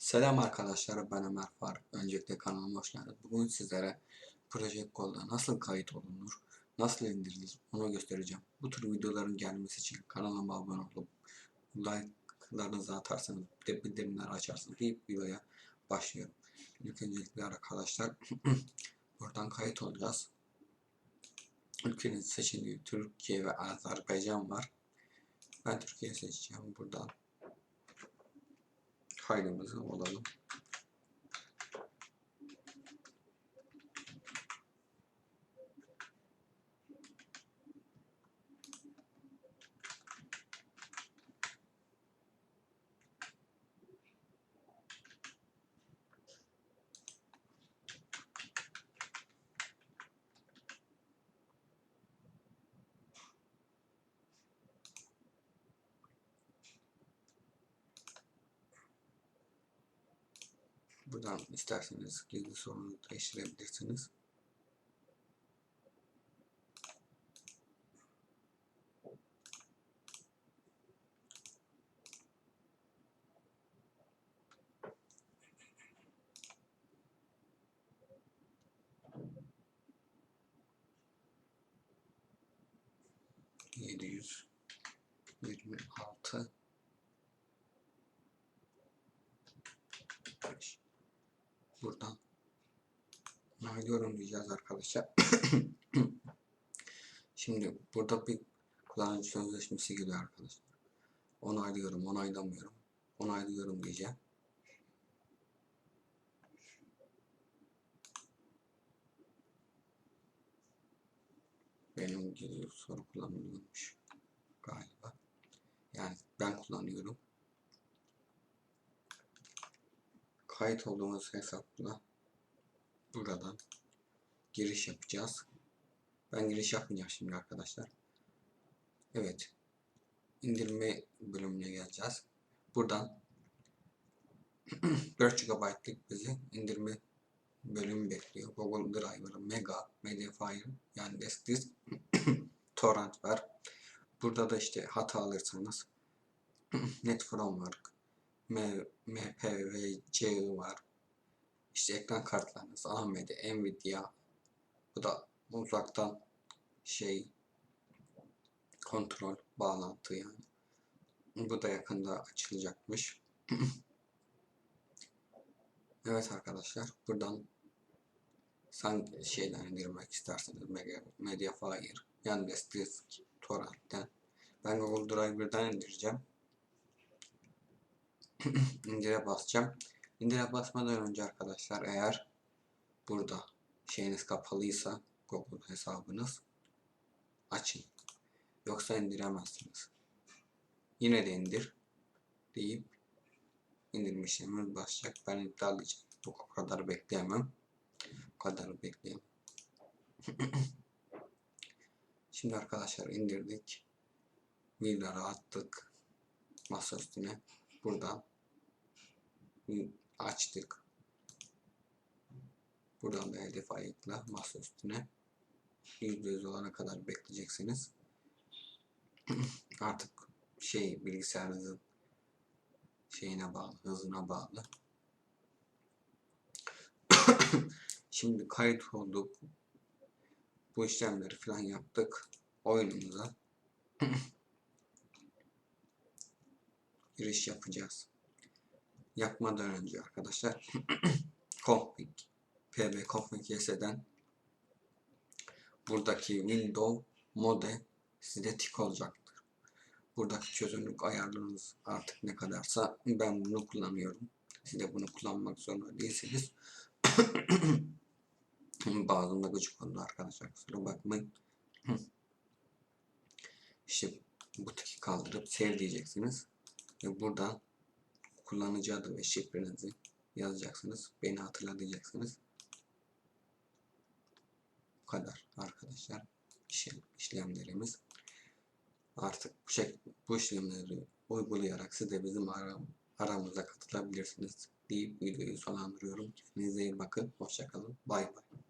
Selam arkadaşlar ben Ömer Faruk. Öncelikle kanalıma hoş geldiniz. Bugün sizlere Project Gold'a nasıl kayıt olunur, nasıl indirilir onu göstereceğim. Bu tür videoların gelmesi için kanalıma abone olup like'larınızı atarsanız de bildirimleri açarsanız deyip videoya başlıyorum. İlk öncelikle arkadaşlar buradan kayıt olacağız. Ülkenin seçeneği Türkiye ve Azerbaycan var. Ben Türkiye seçeceğim buradan kaydımızı olalım. Buradan isterseniz gizli sorunu değiştirebilirsiniz. Yedi yüz yirmi altı buradan onaylıyorum diyeceğiz arkadaşlar. Şimdi burada bir kullanıcı sözleşmesi geliyor arkadaşlar. Onaylıyorum, onaylamıyorum. Onaylıyorum diyeceğim. Benim gibi soru kullanılıyormuş galiba. Yani ben kullanıyorum. Kayıt olduğumuz hesapla buradan giriş yapacağız. Ben giriş yapmayacağım şimdi arkadaşlar. Evet. indirme bölümüne geleceğiz. Buradan 4 GB'lık bizi indirme bölümü bekliyor. Google Driver, Mega, Mediafire yani Disk Torrent var. Burada da işte hata alırsanız Netfrom var. MPVC var. İşte ekran kartlarınız AMD, Nvidia. Bu da uzaktan şey kontrol bağlantı yani. Bu da yakında açılacakmış. evet arkadaşlar buradan sen şeyden indirmek isterseniz Mediafire, Yandex Disk, Torrent'ten ben Google Driver'dan indireceğim. indire basacağım. İndire basmadan önce arkadaşlar eğer burada şeyiniz kapalıysa Google hesabınız açın. Yoksa indiremezsiniz. Yine de indir deyip indirme başlayacak. Ben iddialayacağım. Bu kadar bekleyemem. Bu kadar bekleyemem. Şimdi arkadaşlar indirdik. Vidaları attık masa üstüne. Buradan açtık. Buradan da hedef ayıkla masa üstüne %100 olana kadar bekleyeceksiniz. Artık şey bilgisayarınızın şeyine bağlı, hızına bağlı. Şimdi kayıt olduk. Bu işlemleri falan yaptık. Oyunumuza giriş yapacağız yapmadan önce arkadaşlar config pb config ys'den buradaki window mode size tik olacaktır. Buradaki çözünürlük ayarlarınız artık ne kadarsa ben bunu kullanıyorum. Siz de bunu kullanmak zorunda değilsiniz. Bazında gıcık oldu arkadaşlar kusura bakmayın. İşte bu tiki kaldırıp sev diyeceksiniz. Ve buradan kullanıcı adı ve şifrenizi yazacaksınız. Beni hatırlayacaksınız. Bu kadar arkadaşlar. işlemlerimiz. Artık bu, şey, bu işlemleri uygulayarak siz de bizim aram, aramıza katılabilirsiniz deyip videoyu sonlandırıyorum. Kendinize iyi bakın. Hoşçakalın. Bay bay.